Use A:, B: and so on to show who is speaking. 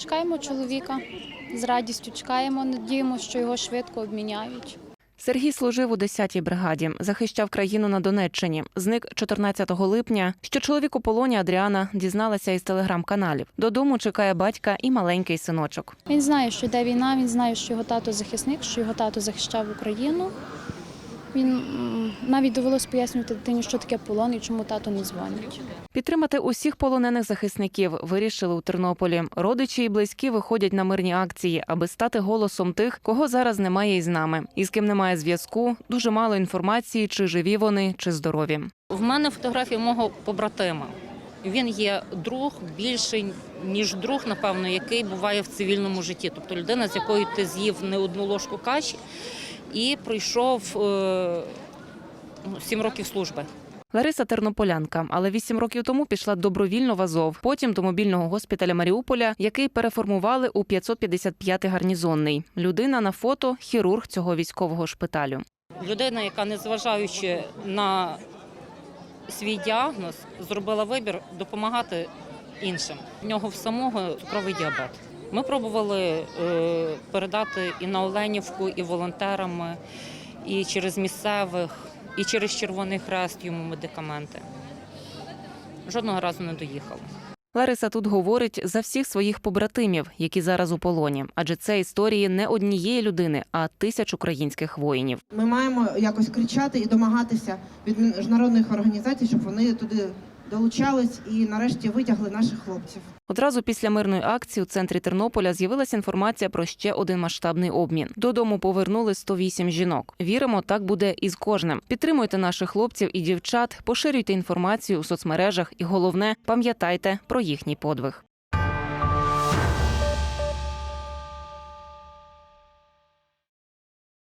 A: Чекаємо чоловіка з радістю. Чекаємо, надіємося, що його швидко обміняють.
B: Сергій служив у 10-й бригаді, захищав країну на Донеччині. Зник 14 липня. Що чоловік у полоні Адріана дізналася із телеграм-каналів. Додому чекає батька і маленький синочок.
A: Він знає, що йде війна, він знає, що його тато захисник, що його тато захищав Україну. Він навіть довелось пояснювати дитині, що таке полон і чому тато не дзвонить.
B: Підтримати усіх полонених захисників вирішили у Тернополі. Родичі і близькі виходять на мирні акції, аби стати голосом тих, кого зараз немає із нами, і з ким немає зв'язку. Дуже мало інформації, чи живі вони, чи здорові.
C: В мене фотографія мого побратима. Він є друг більший, ніж друг, напевно, який буває в цивільному житті. Тобто людина, з якою ти з'їв не одну ложку каші і пройшов е, ну, сім років служби.
B: Лариса тернополянка, але вісім років тому пішла добровільно в Азов, потім до мобільного госпіталя Маріуполя, який переформували у 555-й гарнізонний. Людина на фото хірург цього військового шпиталю.
C: Людина, яка, незважаючи на свій діагноз, зробила вибір допомагати іншим. В нього в самого цукровий діабет. Ми пробували е, передати і на Оленівку, і волонтерами, і через місцевих, і через Червоний Хрест йому медикаменти. Жодного разу не доїхали.
B: Лариса тут говорить за всіх своїх побратимів, які зараз у полоні, адже це історії не однієї людини, а тисяч українських воїнів.
D: Ми маємо якось кричати і домагатися від міжнародних організацій, щоб вони туди долучались і нарешті витягли наших хлопців.
B: Одразу після мирної акції у центрі Тернополя з'явилася інформація про ще один масштабний обмін. Додому повернули 108 жінок. Віримо, так буде і з кожним. Підтримуйте наших хлопців і дівчат, поширюйте інформацію у соцмережах, і головне, пам'ятайте про їхній подвиг.